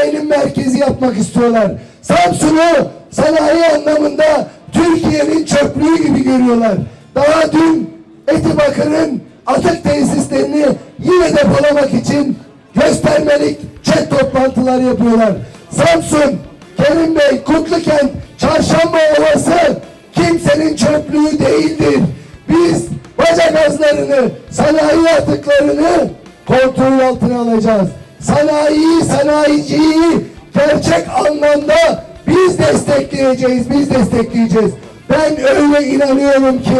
sanayinin merkezi yapmak istiyorlar. Samsun'u sanayi anlamında Türkiye'nin çöplüğü gibi görüyorlar. Daha dün Etibakır'ın atık tesislerini yine depolamak için göstermelik chat toplantıları yapıyorlar. Samsun, Kerim Bey, Kutlukent, Çarşamba Ovası kimsenin çöplüğü değildir. Biz baca gazlarını, sanayi atıklarını kontrol altına alacağız. Sanayiyi, sanayiciyi gerçek anlamda biz destekleyeceğiz, biz destekleyeceğiz. Ben öyle inanıyorum ki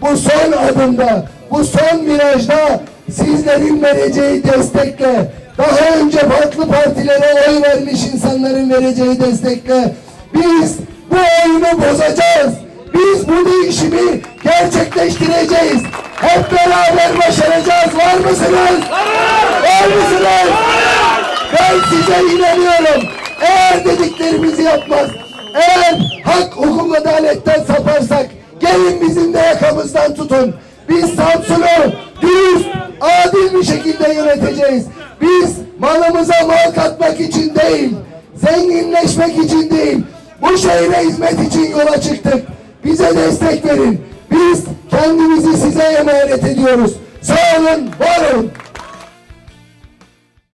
bu son adımda, bu son virajda sizlerin vereceği destekle, daha önce farklı partilere oy vermiş insanların vereceği destekle biz bu oyunu bozacağız. Biz bu değişimi gerçekleştireceğiz. Hep beraber başaracağız. Var mısınız? Var mısınız? Ben size inanıyorum. Eğer dediklerimizi yapmaz, eğer hak, hukuk, adaletten saparsak gelin bizim de yakamızdan tutun. Biz Samsun'u dürüst, adil bir şekilde yöneteceğiz. Biz malımıza mal katmak için değil, zenginleşmek için değil, bu şehre hizmet için yola çıktık. Bize destek verin. Biz kendimizi size emanet ediyoruz. Sağ olun, var olun.